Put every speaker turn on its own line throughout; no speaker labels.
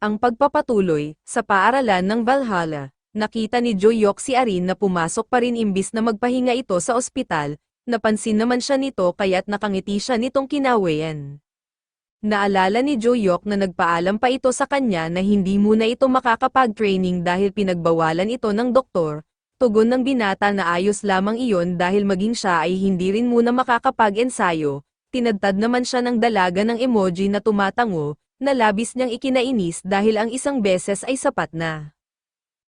Ang pagpapatuloy, sa paaralan ng Valhalla, nakita ni Joyok si Arin na pumasok pa rin imbis na magpahinga ito sa ospital, napansin naman siya nito kaya't nakangiti siya nitong kinawayan. Naalala ni Joyok na nagpaalam pa ito sa kanya na hindi muna ito makakapag-training dahil pinagbawalan ito ng doktor, tugon ng binata na ayos lamang iyon dahil maging siya ay hindi rin muna makakapag-ensayo, tinadtad naman siya ng dalaga ng emoji na tumatango, na labis niyang ikinainis dahil ang isang beses ay sapat na.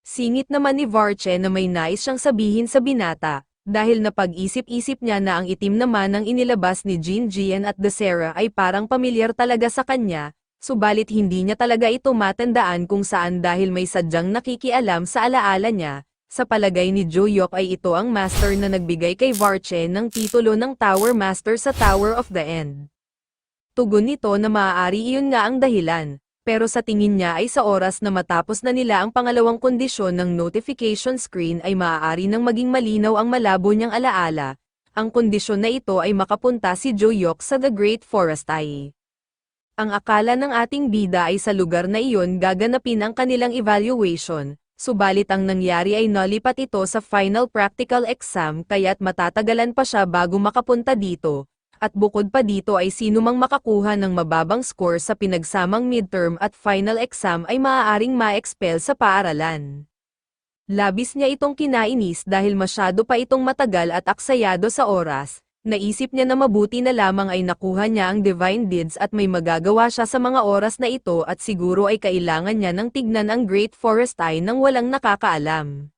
Singit naman ni Varche na may nais siyang sabihin sa binata, dahil napag-isip-isip niya na ang itim naman ng inilabas ni Jean Gian at Desera ay parang pamilyar talaga sa kanya, subalit hindi niya talaga ito matandaan kung saan dahil may sadyang nakikialam sa alaala niya, sa palagay ni Joyok ay ito ang master na nagbigay kay Varche ng titulo ng Tower Master sa Tower of the End. Tugon nito na maaari iyon nga ang dahilan, pero sa tingin niya ay sa oras na matapos na nila ang pangalawang kondisyon ng notification screen ay maaari nang maging malinaw ang malabo niyang alaala. Ang kondisyon na ito ay makapunta si Joyok sa The Great Forest Eye. Ang akala ng ating bida ay sa lugar na iyon gaganapin ang kanilang evaluation, subalit ang nangyari ay nalipat ito sa final practical exam kaya't matatagalan pa siya bago makapunta dito, at bukod pa dito ay sino mang makakuha ng mababang score sa pinagsamang midterm at final exam ay maaaring ma-expel sa paaralan. Labis niya itong kinainis dahil masyado pa itong matagal at aksayado sa oras, naisip niya na mabuti na lamang ay nakuha niya ang divine deeds at may magagawa siya sa mga oras na ito at siguro ay kailangan niya ng tignan ang Great Forest Eye nang walang nakakaalam.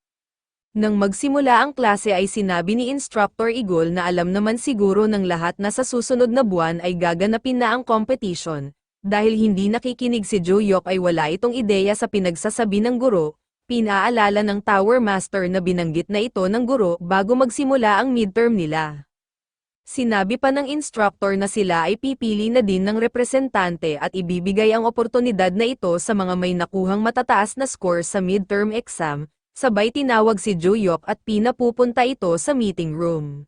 Nang magsimula ang klase ay sinabi ni Instructor Igol na alam naman siguro ng lahat na sa susunod na buwan ay gaganapin na ang competition. Dahil hindi nakikinig si Joyok ay wala itong ideya sa pinagsasabi ng guro, pinaalala ng Tower Master na binanggit na ito ng guro bago magsimula ang midterm nila. Sinabi pa ng instructor na sila ay pipili na din ng representante at ibibigay ang oportunidad na ito sa mga may nakuhang matataas na score sa midterm exam, Sabay tinawag si Juyok at pinapupunta ito sa meeting room.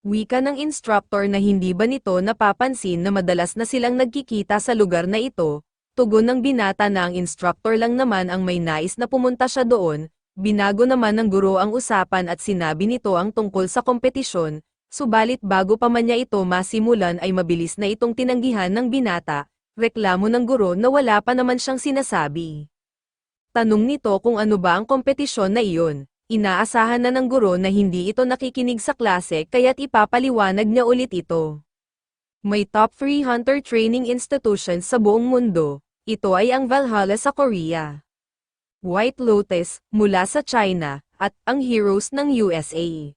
Wika ng instructor na hindi ba nito napapansin na madalas na silang nagkikita sa lugar na ito, tugon ng binata na ang instructor lang naman ang may nais na pumunta siya doon, binago naman ng guro ang usapan at sinabi nito ang tungkol sa kompetisyon, subalit bago pa man niya ito masimulan ay mabilis na itong tinanggihan ng binata, reklamo ng guro na wala pa naman siyang sinasabi. Tanong nito kung ano ba ang kompetisyon na iyon. Inaasahan na ng guro na hindi ito nakikinig sa klase kaya't ipapaliwanag niya ulit ito. May top 3 hunter training institutions sa buong mundo. Ito ay ang Valhalla sa Korea. White Lotus, mula sa China, at ang Heroes ng USA.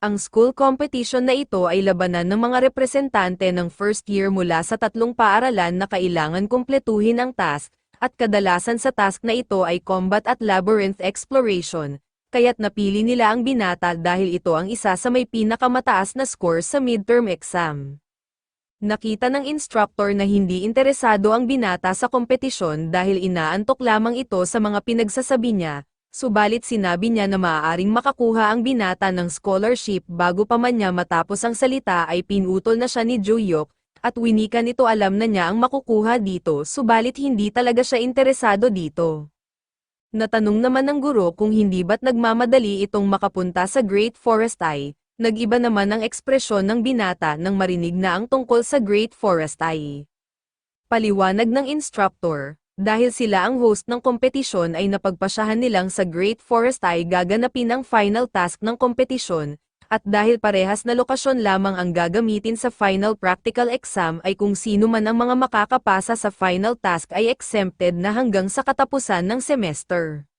Ang school competition na ito ay labanan ng mga representante ng first year mula sa tatlong paaralan na kailangan kumpletuhin ang task, at kadalasan sa task na ito ay combat at labyrinth exploration, kaya't napili nila ang binata dahil ito ang isa sa may pinakamataas na score sa midterm exam. Nakita ng instructor na hindi interesado ang binata sa kompetisyon dahil inaantok lamang ito sa mga pinagsasabi niya, subalit sinabi niya na maaaring makakuha ang binata ng scholarship bago pa man niya matapos ang salita ay pinutol na siya ni Juyok, at winika nito alam na niya ang makukuha dito subalit hindi talaga siya interesado dito. Natanong naman ng guro kung hindi ba't nagmamadali itong makapunta sa Great Forest Eye, nag-iba naman ang ekspresyon ng binata nang marinig na ang tungkol sa Great Forest Eye. Paliwanag ng instructor, dahil sila ang host ng kompetisyon ay napagpasyahan nilang sa Great Forest Eye gaganapin ang final task ng kompetisyon, at dahil parehas na lokasyon lamang ang gagamitin sa final practical exam ay kung sino man ang mga makakapasa sa final task ay exempted na hanggang sa katapusan ng semester.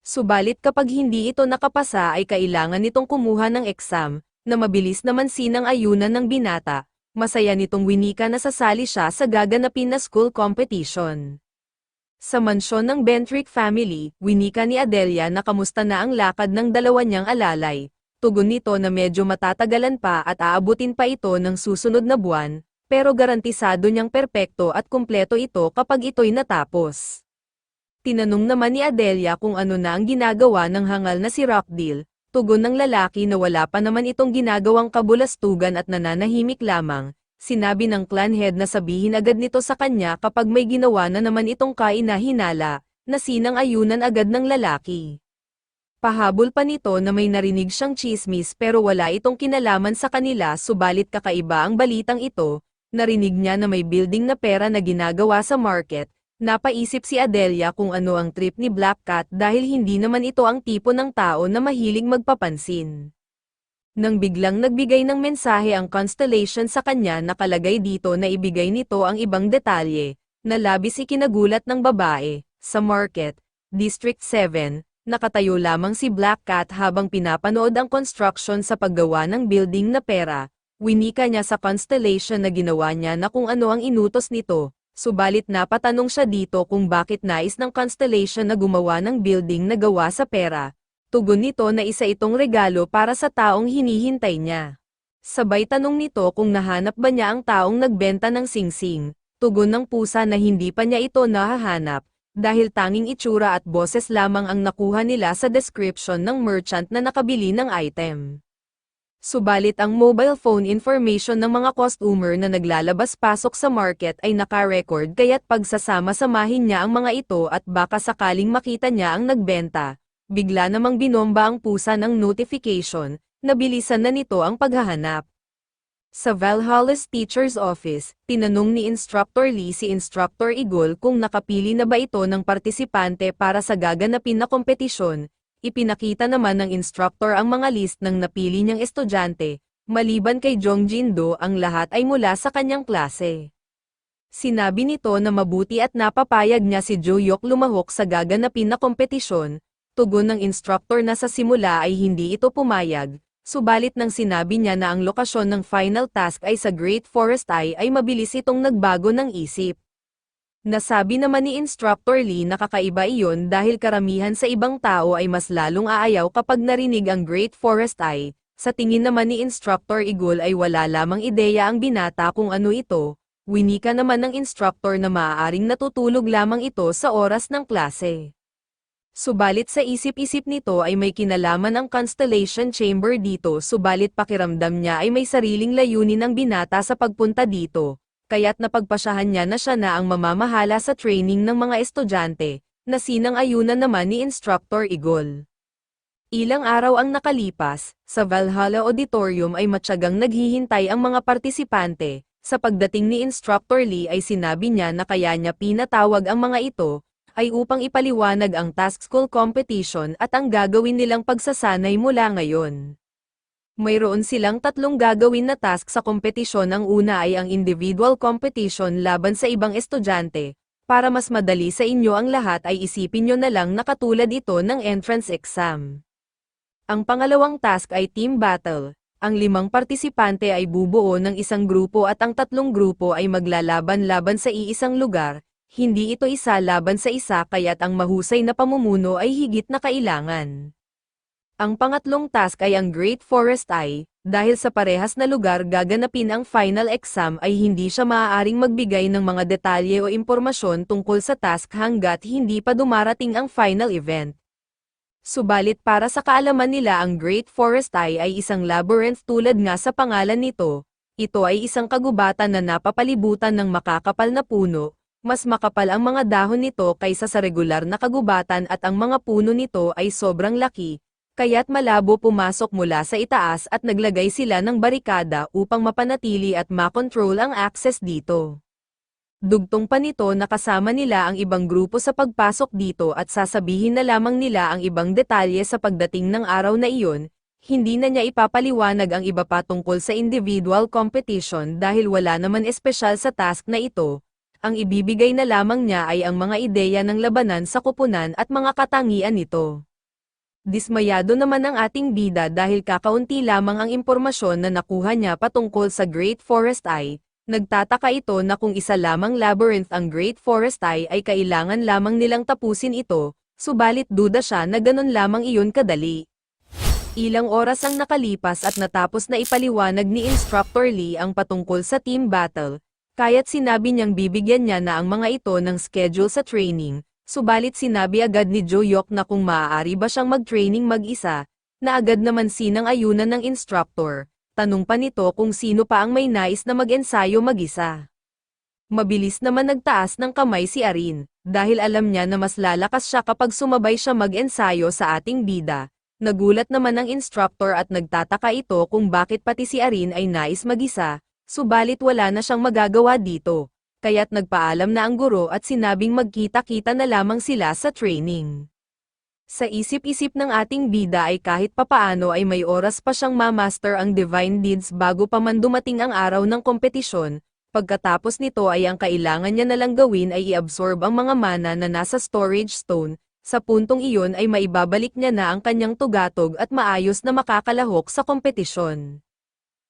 Subalit kapag hindi ito nakapasa ay kailangan nitong kumuha ng exam, na mabilis naman sinang ayunan ng binata, masaya nitong winika na sasali siya sa gaganapin na school competition. Sa mansyon ng Bentrick family, winika ni Adelia na kamusta na ang lakad ng dalawa niyang alalay, tugon nito na medyo matatagalan pa at aabutin pa ito ng susunod na buwan, pero garantisado niyang perpekto at kumpleto ito kapag ito'y natapos. Tinanong naman ni Adelia kung ano na ang ginagawa ng hangal na si Rockdale, tugon ng lalaki na wala pa naman itong ginagawang kabulastugan at nananahimik lamang, sinabi ng clan head na sabihin agad nito sa kanya kapag may ginawa na naman itong kainahinala, na sinang-ayunan agad ng lalaki. Pahabol pa nito na may narinig siyang chismis pero wala itong kinalaman sa kanila subalit kakaiba ang balitang ito, narinig niya na may building na pera na ginagawa sa market, napaisip si Adelia kung ano ang trip ni Black Cat dahil hindi naman ito ang tipo ng tao na mahilig magpapansin. Nang biglang nagbigay ng mensahe ang constellation sa kanya nakalagay dito na ibigay nito ang ibang detalye, na labis ikinagulat ng babae, sa market, District 7, nakatayo lamang si Black Cat habang pinapanood ang construction sa paggawa ng building na pera, winika niya sa constellation na ginawa niya na kung ano ang inutos nito, subalit napatanong siya dito kung bakit nais ng constellation na gumawa ng building na gawa sa pera, tugon nito na isa itong regalo para sa taong hinihintay niya. Sabay tanong nito kung nahanap ba niya ang taong nagbenta ng singsing, tugon ng pusa na hindi pa niya ito nahahanap, dahil tanging itsura at boses lamang ang nakuha nila sa description ng merchant na nakabili ng item. Subalit ang mobile phone information ng mga customer na naglalabas-pasok sa market ay naka-record kaya't pagsasama-samahin niya ang mga ito at baka sakaling makita niya ang nagbenta, bigla namang binomba ang pusa ng notification, nabilisan na nito ang paghahanap. Sa Valhalla's teacher's office, tinanong ni Instructor Lee si Instructor Igol kung nakapili na ba ito ng partisipante para sa gaganapin na kompetisyon, ipinakita naman ng instructor ang mga list ng napili niyang estudyante, maliban kay Jong Jindo ang lahat ay mula sa kanyang klase. Sinabi nito na mabuti at napapayag niya si Jo Yok lumahok sa gaganapin na kompetisyon, tugon ng instructor na sa simula ay hindi ito pumayag, subalit nang sinabi niya na ang lokasyon ng final task ay sa Great Forest Eye ay mabilis itong nagbago ng isip. Nasabi naman ni Instructor Lee na kakaiba iyon dahil karamihan sa ibang tao ay mas lalong aayaw kapag narinig ang Great Forest Eye, sa tingin naman ni Instructor Igul ay wala lamang ideya ang binata kung ano ito, winika naman ng instructor na maaaring natutulog lamang ito sa oras ng klase. Subalit sa isip-isip nito ay may kinalaman ang Constellation Chamber dito subalit pakiramdam niya ay may sariling layunin ng binata sa pagpunta dito, kaya't napagpasyahan niya na siya na ang mamamahala sa training ng mga estudyante, na sinang ayunan naman ni Instructor Igol. Ilang araw ang nakalipas, sa Valhalla Auditorium ay matyagang naghihintay ang mga partisipante, sa pagdating ni Instructor Lee ay sinabi niya na kaya niya pinatawag ang mga ito, ay upang ipaliwanag ang task school competition at ang gagawin nilang pagsasanay mula ngayon. Mayroon silang tatlong gagawin na task sa kompetisyon ang una ay ang individual competition laban sa ibang estudyante, para mas madali sa inyo ang lahat ay isipin nyo na lang na katulad ito ng entrance exam. Ang pangalawang task ay team battle, ang limang partisipante ay bubuo ng isang grupo at ang tatlong grupo ay maglalaban-laban sa iisang lugar, hindi ito isa laban sa isa kaya't ang mahusay na pamumuno ay higit na kailangan. Ang pangatlong task ay ang Great Forest Eye, dahil sa parehas na lugar gaganapin ang final exam ay hindi siya maaaring magbigay ng mga detalye o impormasyon tungkol sa task hanggat hindi pa dumarating ang final event. Subalit para sa kaalaman nila ang Great Forest Eye ay isang labyrinth tulad nga sa pangalan nito, ito ay isang kagubatan na napapalibutan ng makakapal na puno, mas makapal ang mga dahon nito kaysa sa regular na kagubatan at ang mga puno nito ay sobrang laki, kaya't malabo pumasok mula sa itaas at naglagay sila ng barikada upang mapanatili at makontrol ang access dito. Dugtong pa nito nakasama nila ang ibang grupo sa pagpasok dito at sasabihin na lamang nila ang ibang detalye sa pagdating ng araw na iyon, hindi na niya ipapaliwanag ang iba pa tungkol sa individual competition dahil wala naman espesyal sa task na ito, ang ibibigay na lamang niya ay ang mga ideya ng labanan sa kupunan at mga katangian nito. Dismayado naman ang ating bida dahil kakaunti lamang ang impormasyon na nakuha niya patungkol sa Great Forest Eye, nagtataka ito na kung isa lamang labyrinth ang Great Forest Eye ay kailangan lamang nilang tapusin ito, subalit duda siya na ganun lamang iyon kadali. Ilang oras ang nakalipas at natapos na ipaliwanag ni Instructor Lee ang patungkol sa team battle, Kaya't sinabi niyang bibigyan niya na ang mga ito ng schedule sa training, subalit sinabi agad ni Jo Yok na kung maaari ba siyang mag-training mag-isa, na agad naman sinang ayunan ng instructor, tanong pa nito kung sino pa ang may nais na mag-ensayo mag-isa. Mabilis naman nagtaas ng kamay si Arin, dahil alam niya na mas lalakas siya kapag sumabay siya mag-ensayo sa ating bida. Nagulat naman ang instructor at nagtataka ito kung bakit pati si Arin ay nais mag-isa, subalit wala na siyang magagawa dito. Kaya't nagpaalam na ang guro at sinabing magkita-kita na lamang sila sa training. Sa isip-isip ng ating bida ay kahit papaano ay may oras pa siyang ma-master ang divine deeds bago pa man dumating ang araw ng kompetisyon, Pagkatapos nito ay ang kailangan niya na lang gawin ay i-absorb ang mga mana na nasa storage stone, sa puntong iyon ay maibabalik niya na ang kanyang tugatog at maayos na makakalahok sa kompetisyon.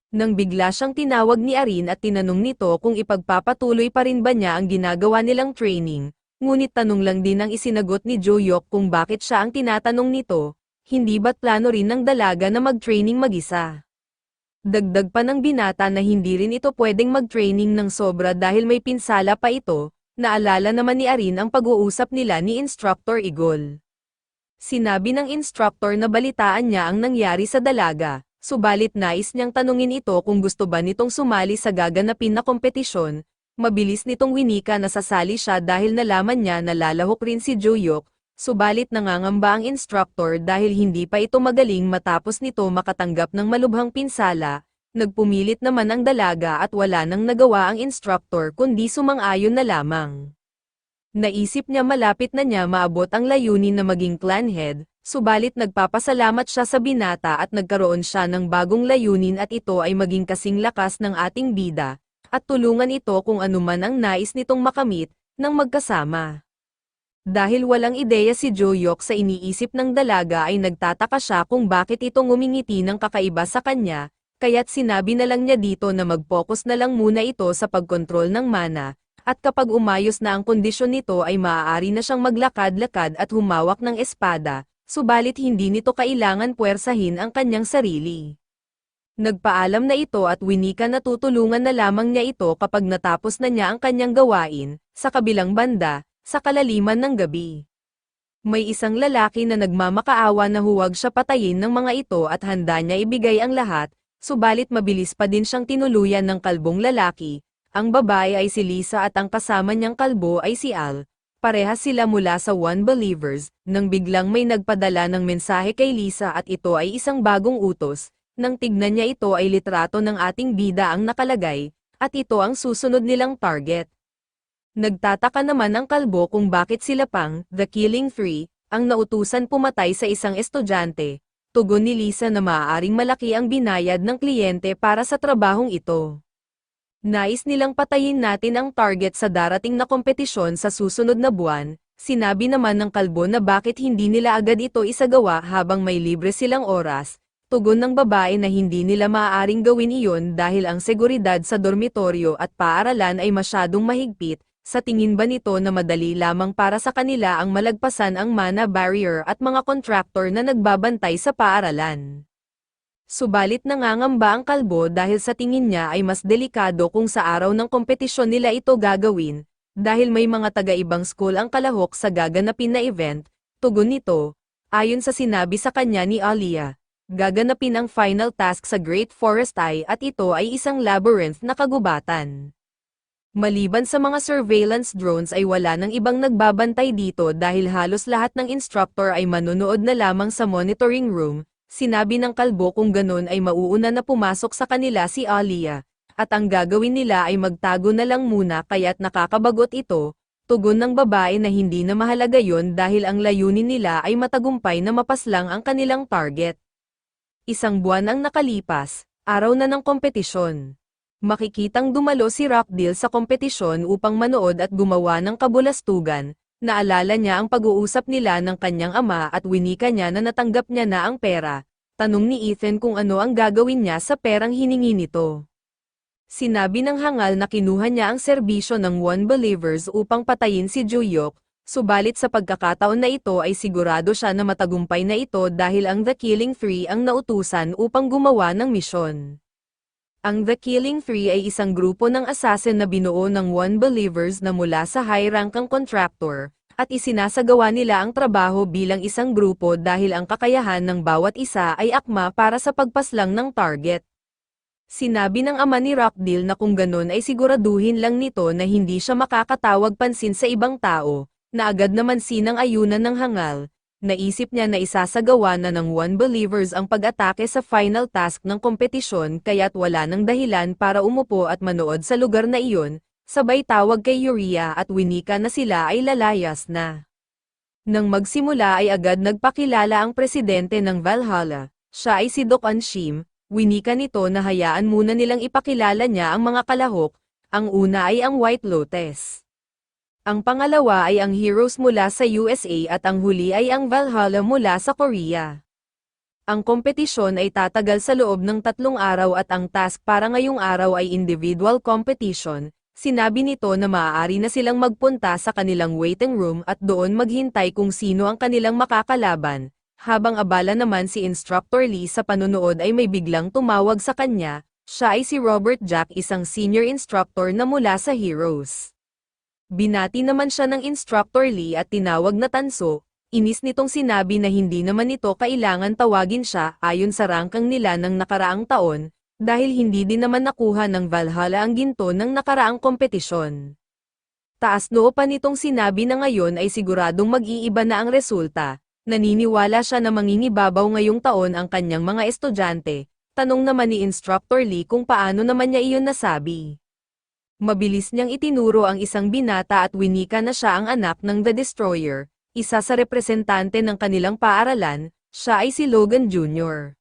Nang bigla siyang tinawag ni Arin at tinanong nito kung ipagpapatuloy pa rin ba niya ang ginagawa nilang training, ngunit tanong lang din ang isinagot ni Joyok kung bakit siya ang tinatanong nito, hindi ba't plano rin ng dalaga na mag-training mag-isa. Dagdag pa ng binata na hindi rin ito pwedeng mag-training ng sobra dahil may pinsala pa ito, naalala naman ni Arin ang pag-uusap nila ni Instructor Igol. Sinabi ng instructor na balitaan niya ang nangyari sa dalaga, subalit nais niyang tanungin ito kung gusto ba nitong sumali sa gaganapin na kompetisyon, mabilis nitong winika na sasali siya dahil nalaman niya na lalahok rin si Joyok, Subalit nangangamba ang instructor dahil hindi pa ito magaling matapos nito makatanggap ng malubhang pinsala, nagpumilit naman ang dalaga at wala nang nagawa ang instructor kundi sumang-ayon na lamang. Naisip niya malapit na niya maabot ang layunin na maging clan head, subalit nagpapasalamat siya sa binata at nagkaroon siya ng bagong layunin at ito ay maging kasing lakas ng ating bida, at tulungan ito kung anuman ang nais nitong makamit, ng magkasama. Dahil walang ideya si Joyok sa iniisip ng dalaga ay nagtataka siya kung bakit ito ngumingiti ng kakaiba sa kanya, kaya't sinabi na lang niya dito na mag-focus na lang muna ito sa pagkontrol ng mana, at kapag umayos na ang kondisyon nito ay maaari na siyang maglakad-lakad at humawak ng espada, subalit hindi nito kailangan puwersahin ang kanyang sarili. Nagpaalam na ito at winika na tutulungan na lamang niya ito kapag natapos na niya ang kanyang gawain, sa kabilang banda, sa kalaliman ng gabi. May isang lalaki na nagmamakaawa na huwag siya patayin ng mga ito at handa niya ibigay ang lahat, subalit mabilis pa din siyang tinuluyan ng kalbong lalaki. Ang babae ay si Lisa at ang kasama niyang kalbo ay si Al. Parehas sila mula sa One Believers, nang biglang may nagpadala ng mensahe kay Lisa at ito ay isang bagong utos, nang tignan niya ito ay litrato ng ating bida ang nakalagay, at ito ang susunod nilang target. Nagtataka naman ang kalbo kung bakit sila pang, The Killing Three, ang nautusan pumatay sa isang estudyante. Tugon ni Lisa na maaaring malaki ang binayad ng kliyente para sa trabahong ito. Nais nilang patayin natin ang target sa darating na kompetisyon sa susunod na buwan, sinabi naman ng kalbo na bakit hindi nila agad ito isagawa habang may libre silang oras, tugon ng babae na hindi nila maaaring gawin iyon dahil ang seguridad sa dormitoryo at paaralan ay masyadong mahigpit, sa tingin ba nito na madali lamang para sa kanila ang malagpasan ang mana barrier at mga kontraktor na nagbabantay sa paaralan? Subalit nangangamba ang kalbo dahil sa tingin niya ay mas delikado kung sa araw ng kompetisyon nila ito gagawin, dahil may mga taga-ibang school ang kalahok sa gaganapin na event, tugon nito, ayon sa sinabi sa kanya ni Alia. Gaganapin ang final task sa Great Forest Eye at ito ay isang labyrinth na kagubatan. Maliban sa mga surveillance drones ay wala nang ibang nagbabantay dito dahil halos lahat ng instructor ay manonood na lamang sa monitoring room, sinabi ng kalbo kung ganun ay mauuna na pumasok sa kanila si Alia, at ang gagawin nila ay magtago na lang muna kaya't nakakabagot ito, tugon ng babae na hindi na mahalaga yon dahil ang layunin nila ay matagumpay na mapaslang ang kanilang target. Isang buwan ang nakalipas, araw na ng kompetisyon makikitang dumalo si Rockdale sa kompetisyon upang manood at gumawa ng kabulastugan, naalala niya ang pag-uusap nila ng kanyang ama at winika niya na natanggap niya na ang pera. Tanong ni Ethan kung ano ang gagawin niya sa perang hiningi nito. Sinabi ng hangal na kinuha niya ang serbisyo ng One Believers upang patayin si Juyok, subalit sa pagkakataon na ito ay sigurado siya na matagumpay na ito dahil ang The Killing Three ang nautusan upang gumawa ng misyon. Ang The Killing Three ay isang grupo ng assassin na binuo ng One Believers na mula sa high-rankang contractor, at isinasagawa nila ang trabaho bilang isang grupo dahil ang kakayahan ng bawat isa ay akma para sa pagpaslang ng target. Sinabi ng ama ni Rockdale na kung ganun ay siguraduhin lang nito na hindi siya makakatawag pansin sa ibang tao, na agad naman sinang ayunan ng hangal, naisip niya na isasagawa na ng One Believers ang pag-atake sa final task ng kompetisyon kaya't wala nang dahilan para umupo at manood sa lugar na iyon, sabay tawag kay Urea at winika na sila ay lalayas na. Nang magsimula ay agad nagpakilala ang presidente ng Valhalla, siya ay si Doc Anshim, winika nito na hayaan muna nilang ipakilala niya ang mga kalahok, ang una ay ang White Lotus. Ang pangalawa ay ang Heroes mula sa USA at ang huli ay ang Valhalla mula sa Korea. Ang kompetisyon ay tatagal sa loob ng tatlong araw at ang task para ngayong araw ay individual competition, Sinabi nito na maaari na silang magpunta sa kanilang waiting room at doon maghintay kung sino ang kanilang makakalaban, habang abala naman si Instructor Lee sa panonood ay may biglang tumawag sa kanya, siya ay si Robert Jack isang senior instructor na mula sa Heroes. Binati naman siya ng Instructor Lee at tinawag na tanso, inis nitong sinabi na hindi naman ito kailangan tawagin siya ayon sa rangkang nila ng nakaraang taon, dahil hindi din naman nakuha ng Valhalla ang ginto ng nakaraang kompetisyon. Taas noo pa sinabi na ngayon ay siguradong mag-iiba na ang resulta, naniniwala siya na mangingibabaw ngayong taon ang kanyang mga estudyante, tanong naman ni Instructor Lee kung paano naman niya iyon nasabi. Mabilis niyang itinuro ang isang binata at winika na siya ang anak ng The Destroyer, isa sa representante ng kanilang paaralan, siya ay si Logan Jr.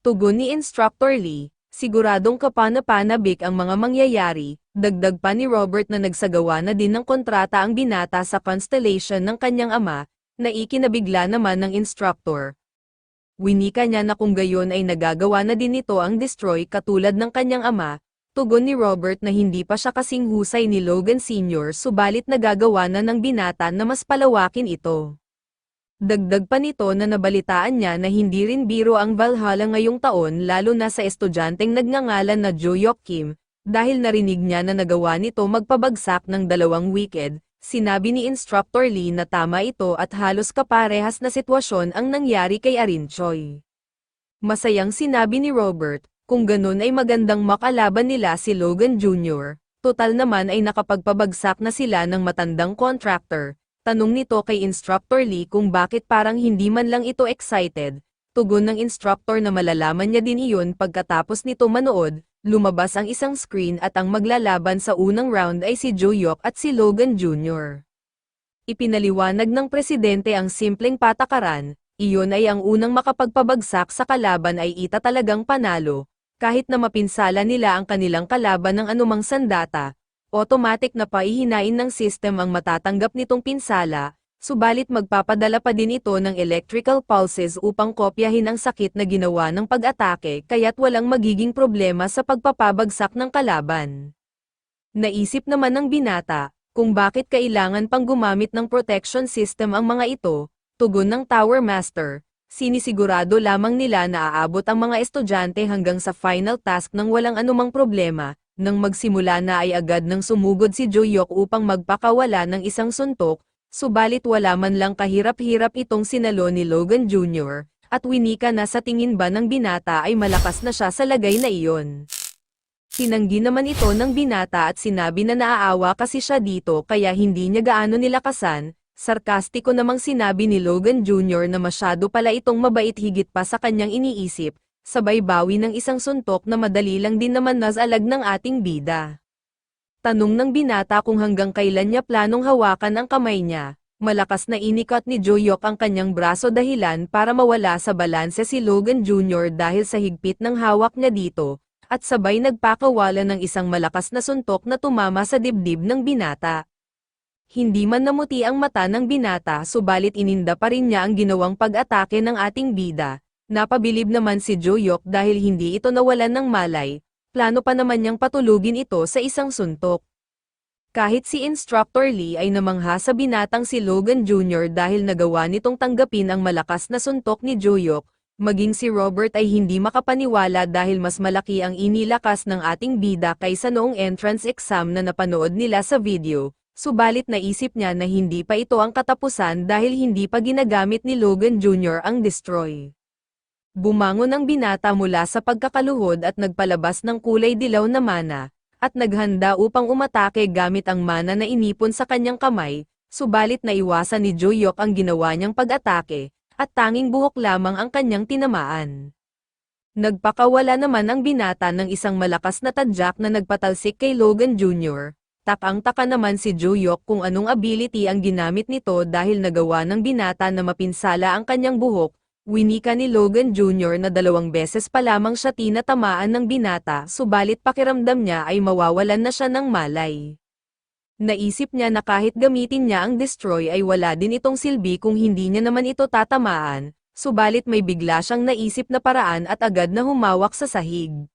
Tugon ni Instructor Lee, Siguradong kapana-panabik ang mga mangyayari, dagdag pa ni Robert na nagsagawa na din ng kontrata ang binata sa constellation ng kanyang ama, na ikinabigla naman ng instructor. Winika niya na kung gayon ay nagagawa na din ito ang destroy katulad ng kanyang ama, tugon ni Robert na hindi pa siya kasing husay ni Logan Sr. subalit nagagawa na ng binata na mas palawakin ito. Dagdag pa nito na nabalitaan niya na hindi rin biro ang Valhalla ngayong taon lalo na sa estudyanteng nagngangalan na Joyok Kim, dahil narinig niya na nagawa nito magpabagsak ng dalawang wicked, sinabi ni Instructor Lee na tama ito at halos kaparehas na sitwasyon ang nangyari kay Arin Choi. Masayang sinabi ni Robert, kung ganun ay magandang makalaban nila si Logan Jr., total naman ay nakapagpabagsak na sila ng matandang contractor, Tanong nito kay Instructor Lee kung bakit parang hindi man lang ito excited. Tugon ng instructor na malalaman niya din iyon pagkatapos nito manood, lumabas ang isang screen at ang maglalaban sa unang round ay si Joyok at si Logan Jr. Ipinaliwanag ng presidente ang simpleng patakaran, iyon ay ang unang makapagpabagsak sa kalaban ay ita talagang panalo, kahit na mapinsala nila ang kanilang kalaban ng anumang sandata, automatic na paihinain ng system ang matatanggap nitong pinsala, subalit magpapadala pa din ito ng electrical pulses upang kopyahin ang sakit na ginawa ng pag-atake kaya't walang magiging problema sa pagpapabagsak ng kalaban. Naisip naman ng binata, kung bakit kailangan pang gumamit ng protection system ang mga ito, tugon ng Tower Master, sinisigurado lamang nila na aabot ang mga estudyante hanggang sa final task ng walang anumang problema, nang magsimula na ay agad nang sumugod si Joyok upang magpakawala ng isang suntok, subalit wala man lang kahirap-hirap itong sinalo ni Logan Jr., at winika na sa tingin ba ng binata ay malakas na siya sa lagay na iyon. Tinanggi naman ito ng binata at sinabi na naaawa kasi siya dito kaya hindi niya gaano nilakasan, sarkastiko namang sinabi ni Logan Jr. na masyado pala itong mabait higit pa sa kanyang iniisip, sabay bawi ng isang suntok na madali lang din naman nasalag ng ating bida. Tanong ng binata kung hanggang kailan niya planong hawakan ang kamay niya, malakas na inikot ni Joyok ang kanyang braso dahilan para mawala sa balanse si Logan Jr. dahil sa higpit ng hawak niya dito, at sabay nagpakawala ng isang malakas na suntok na tumama sa dibdib ng binata. Hindi man namuti ang mata ng binata subalit ininda pa rin niya ang ginawang pag-atake ng ating bida, Napabilib naman si Joyok dahil hindi ito nawalan ng malay, plano pa naman niyang patulugin ito sa isang suntok. Kahit si Instructor Lee ay namangha sa binatang si Logan Jr. dahil nagawa nitong tanggapin ang malakas na suntok ni Joyok, maging si Robert ay hindi makapaniwala dahil mas malaki ang inilakas ng ating bida kaysa noong entrance exam na napanood nila sa video, subalit naisip niya na hindi pa ito ang katapusan dahil hindi pa ginagamit ni Logan Jr. ang destroy. Bumangon ang binata mula sa pagkakaluhod at nagpalabas ng kulay dilaw na mana, at naghanda upang umatake gamit ang mana na inipon sa kanyang kamay, subalit naiwasan ni Joyok ang ginawa niyang pag-atake, at tanging buhok lamang ang kanyang tinamaan. Nagpakawala naman ang binata ng isang malakas na tadyak na nagpatalsik kay Logan Jr. Takang-taka naman si Joyok kung anong ability ang ginamit nito dahil nagawa ng binata na mapinsala ang kanyang buhok, Winika ni Logan Jr. na dalawang beses pa lamang siya tinatamaan ng binata subalit pakiramdam niya ay mawawalan na siya ng malay. Naisip niya na kahit gamitin niya ang destroy ay wala din itong silbi kung hindi niya naman ito tatamaan, subalit may bigla siyang naisip na paraan at agad na humawak sa sahig.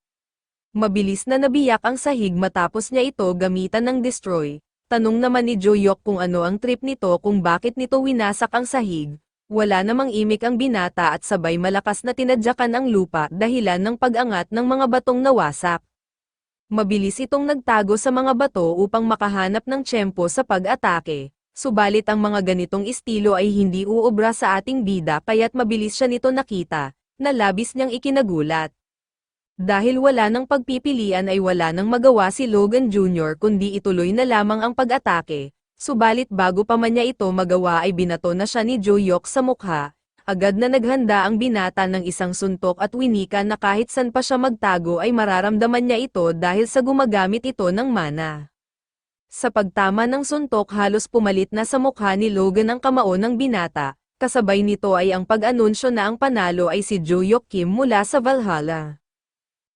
Mabilis na nabiyak ang sahig matapos niya ito gamitan ng destroy. Tanong naman ni Joyok kung ano ang trip nito kung bakit nito winasak ang sahig, wala namang imik ang binata at sabay malakas na tinadyakan ang lupa dahilan ng pag-angat ng mga batong nawasak. Mabilis itong nagtago sa mga bato upang makahanap ng tiyempo sa pag-atake, subalit ang mga ganitong estilo ay hindi uubra sa ating bida kaya't mabilis siya nito nakita, na labis niyang ikinagulat. Dahil wala ng pagpipilian ay wala nang magawa si Logan Jr. kundi ituloy na lamang ang pag-atake, Subalit bago pa man niya ito magawa ay binato na siya ni Joyok sa mukha, agad na naghanda ang binata ng isang suntok at winika na kahit san pa siya magtago ay mararamdaman niya ito dahil sa gumagamit ito ng mana. Sa pagtama ng suntok halos pumalit na sa mukha ni Logan ang kamao ng binata, kasabay nito ay ang pag-anunsyo na ang panalo ay si Joyok Kim mula sa Valhalla.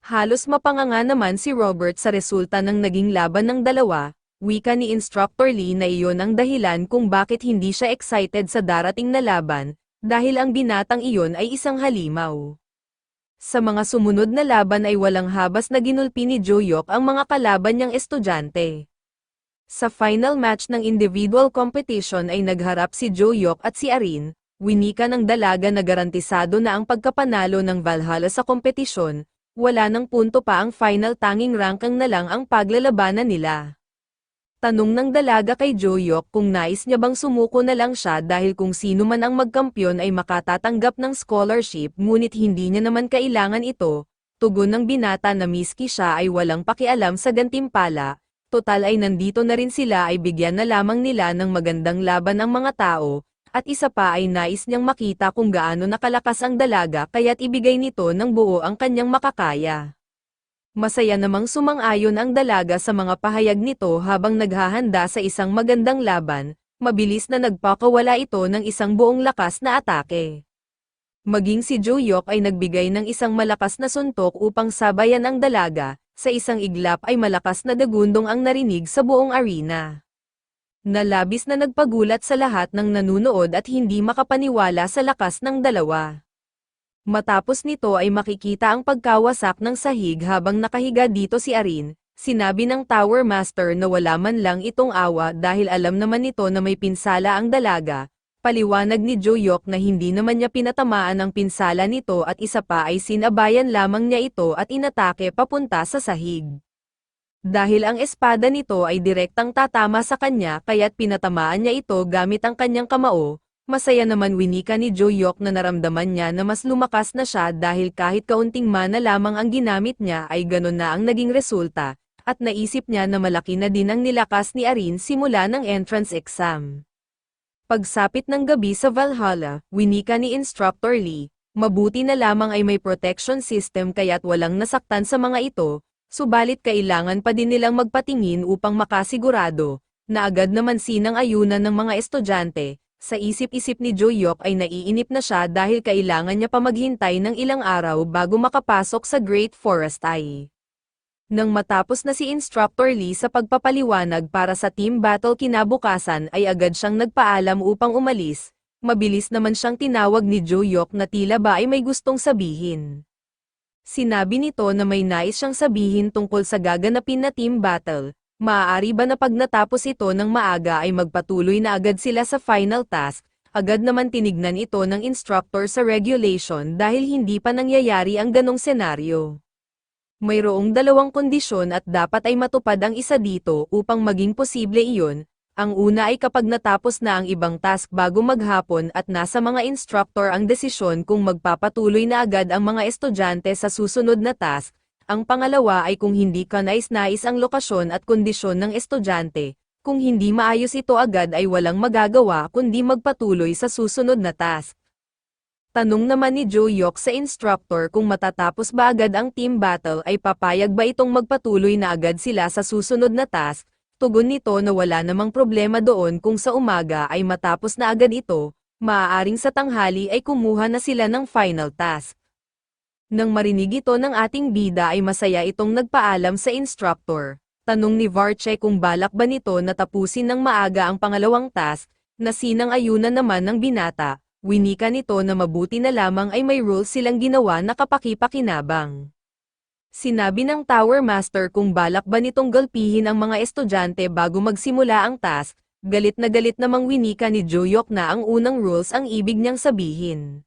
Halos mapanganga naman si Robert sa resulta ng naging laban ng dalawa, wika ni Instructor Lee na iyon ang dahilan kung bakit hindi siya excited sa darating na laban, dahil ang binatang iyon ay isang halimaw. Sa mga sumunod na laban ay walang habas na ginulpi ni Joyok ang mga kalaban niyang estudyante. Sa final match ng individual competition ay nagharap si Joyok at si Arin, winika ng dalaga na garantisado na ang pagkapanalo ng Valhalla sa kompetisyon, wala ng punto pa ang final tanging ranking na lang ang paglalabanan nila. Tanong ng dalaga kay Joyok kung nais niya bang sumuko na lang siya dahil kung sino man ang magkampyon ay makatatanggap ng scholarship ngunit hindi niya naman kailangan ito. Tugon ng binata na miski siya ay walang pakialam sa gantimpala, total ay nandito na rin sila ay bigyan na lamang nila ng magandang laban ang mga tao, at isa pa ay nais niyang makita kung gaano nakalakas ang dalaga kaya't ibigay nito ng buo ang kanyang makakaya. Masaya namang sumang-ayon ang dalaga sa mga pahayag nito habang naghahanda sa isang magandang laban, mabilis na nagpakawala ito ng isang buong lakas na atake. Maging si Joyok ay nagbigay ng isang malakas na suntok upang sabayan ang dalaga, sa isang iglap ay malakas na dagundong ang narinig sa buong arena. Nalabis na nagpagulat sa lahat ng nanunood at hindi makapaniwala sa lakas ng dalawa. Matapos nito ay makikita ang pagkawasak ng sahig habang nakahiga dito si Arin, sinabi ng Tower Master na wala man lang itong awa dahil alam naman nito na may pinsala ang dalaga, paliwanag ni Joyok na hindi naman niya pinatamaan ang pinsala nito at isa pa ay sinabayan lamang niya ito at inatake papunta sa sahig. Dahil ang espada nito ay direktang tatama sa kanya kaya't pinatamaan niya ito gamit ang kanyang kamao, Masaya naman winika ni Joyok na naramdaman niya na mas lumakas na siya dahil kahit kaunting mana lamang ang ginamit niya ay ganon na ang naging resulta, at naisip niya na malaki na din ang nilakas ni Arin simula ng entrance exam. Pagsapit ng gabi sa Valhalla, winika ni Instructor Lee, mabuti na lamang ay may protection system kaya't walang nasaktan sa mga ito, subalit kailangan pa din nilang magpatingin upang makasigurado, na agad naman sinang ayunan ng mga estudyante, sa isip-isip ni Joyok ay naiinip na siya dahil kailangan niya pa maghintay ng ilang araw bago makapasok sa Great Forest Eye. Nang matapos na si Instructor Lee sa pagpapaliwanag para sa team battle kinabukasan ay agad siyang nagpaalam upang umalis, mabilis naman siyang tinawag ni Joyok na tila ba ay may gustong sabihin. Sinabi nito na may nais siyang sabihin tungkol sa gaganapin na team battle, Maaari ba na pag natapos ito ng maaga ay magpatuloy na agad sila sa final task, agad naman tinignan ito ng instructor sa regulation dahil hindi pa nangyayari ang ganong senaryo. Mayroong dalawang kondisyon at dapat ay matupad ang isa dito upang maging posible iyon, Ang una ay kapag natapos na ang ibang task bago maghapon at nasa mga instructor ang desisyon kung magpapatuloy na agad ang mga estudyante sa susunod na task. Ang pangalawa ay kung hindi ka nais-nais ang lokasyon at kondisyon ng estudyante. Kung hindi maayos ito agad ay walang magagawa kundi magpatuloy sa susunod na task. Tanong naman ni Joe Yok sa instructor kung matatapos ba agad ang team battle ay papayag ba itong magpatuloy na agad sila sa susunod na task, Tugon nito na wala namang problema doon kung sa umaga ay matapos na agad ito, maaaring sa tanghali ay kumuha na sila ng final task. Nang marinig ito ng ating bida ay masaya itong nagpaalam sa instructor. Tanong ni Varche kung balak ba nito na tapusin ng maaga ang pangalawang task, na sinang ayunan naman ng binata, winika nito na mabuti na lamang ay may rules silang ginawa na kapakipakinabang. Sinabi ng Tower Master kung balak ba nitong galpihin ang mga estudyante bago magsimula ang task, galit na galit namang winika ni Joyok na ang unang rules ang ibig niyang sabihin.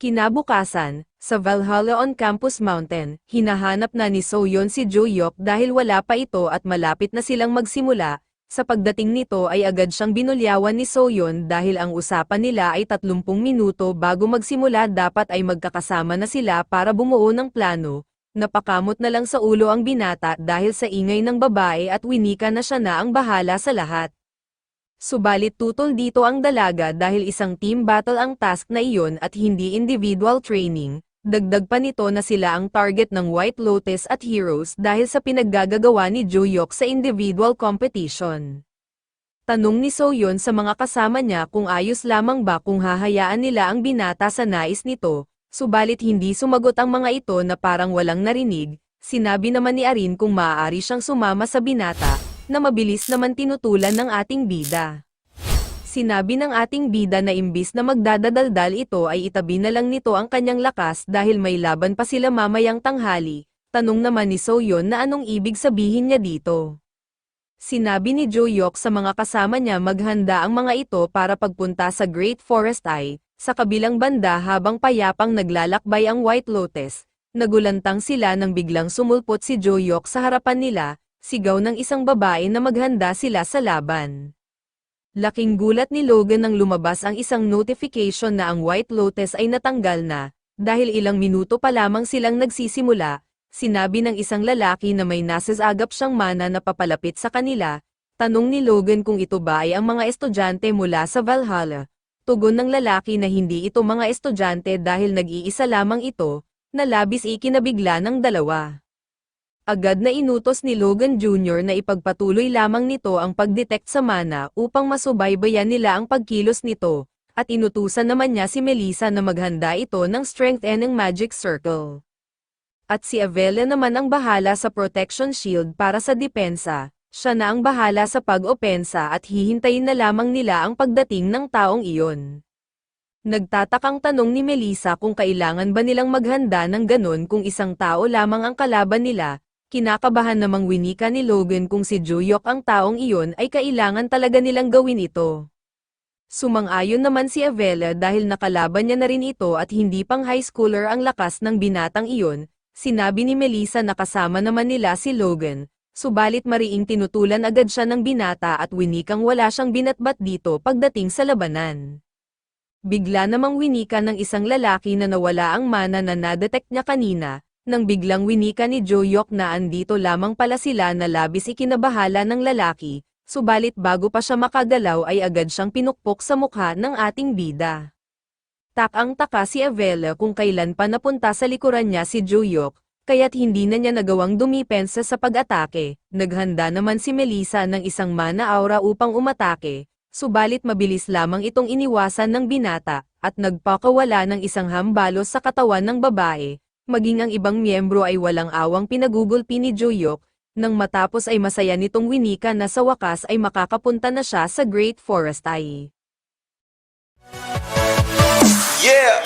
Kinabukasan, sa Valhalla on Campus Mountain, hinahanap na ni Soyon si Joyok dahil wala pa ito at malapit na silang magsimula, sa pagdating nito ay agad siyang binulyawan ni Soyon dahil ang usapan nila ay 30 minuto bago magsimula dapat ay magkakasama na sila para bumuo ng plano, Napakamot na lang sa ulo ang binata dahil sa ingay ng babae at winika na siya na ang bahala sa lahat. Subalit tutol dito ang dalaga dahil isang team battle ang task na iyon at hindi individual training, dagdag pa nito na sila ang target ng White Lotus at Heroes dahil sa pinaggagagawa ni Joyok sa individual competition. Tanong ni Soyon sa mga kasama niya kung ayos lamang ba kung hahayaan nila ang binata sa nais nito, Subalit hindi sumagot ang mga ito na parang walang narinig, sinabi naman ni Arin kung maaari siyang sumama sa binata, na mabilis naman tinutulan ng ating bida. Sinabi ng ating bida na imbis na magdadadaldal ito ay itabi na lang nito ang kanyang lakas dahil may laban pa sila mamayang tanghali, tanong naman ni Soyon na anong ibig sabihin niya dito. Sinabi ni Joyok sa mga kasama niya maghanda ang mga ito para pagpunta sa Great Forest Eye, sa kabilang banda habang payapang naglalakbay ang White Lotus, nagulantang sila nang biglang sumulpot si Joyok sa harapan nila, sigaw ng isang babae na maghanda sila sa laban. Laking gulat ni Logan nang lumabas ang isang notification na ang White Lotus ay natanggal na, dahil ilang minuto pa lamang silang nagsisimula, sinabi ng isang lalaki na may nasasagap siyang mana na papalapit sa kanila, tanong ni Logan kung ito ba ay ang mga estudyante mula sa Valhalla, Tugon ng lalaki na hindi ito mga estudyante dahil nag-iisa lamang ito, na labis ikinabigla ng dalawa. Agad na inutos ni Logan Jr. na ipagpatuloy lamang nito ang pagdetect sa mana upang masubaybayan nila ang pagkilos nito, at inutusan naman niya si Melissa na maghanda ito ng strength and ng magic circle. At si Avela naman ang bahala sa protection shield para sa depensa, siya na ang bahala sa pag-opensa at hihintayin na lamang nila ang pagdating ng taong iyon. Nagtatakang tanong ni Melissa kung kailangan ba nilang maghanda ng ganun kung isang tao lamang ang kalaban nila, kinakabahan namang winika ni Logan kung si Juyok ang taong iyon ay kailangan talaga nilang gawin ito. Sumang-ayon naman si Avela dahil nakalaban niya na rin ito at hindi pang high schooler ang lakas ng binatang iyon, sinabi ni Melissa na kasama naman nila si Logan, subalit mariing tinutulan agad siya ng binata at winikang wala siyang binatbat dito pagdating sa labanan. Bigla namang winika ng isang lalaki na nawala ang mana na nadetect niya kanina, nang biglang winika ni Joyok na andito lamang pala sila na labis ikinabahala ng lalaki, subalit bago pa siya makagalaw ay agad siyang pinukpok sa mukha ng ating bida. Takang taka si Avela kung kailan pa napunta sa likuran niya si Joyok, kaya't hindi na niya nagawang dumipensa sa pag-atake, naghanda naman si Melissa ng isang mana aura upang umatake, subalit mabilis lamang itong iniwasan ng binata, at nagpakawala ng isang hambalos sa katawan ng babae, maging ang ibang miyembro ay walang awang pinagugulpi ni Joyok, nang matapos ay masaya nitong winika na sa wakas ay makakapunta na siya sa Great Forest Eye.
Yeah.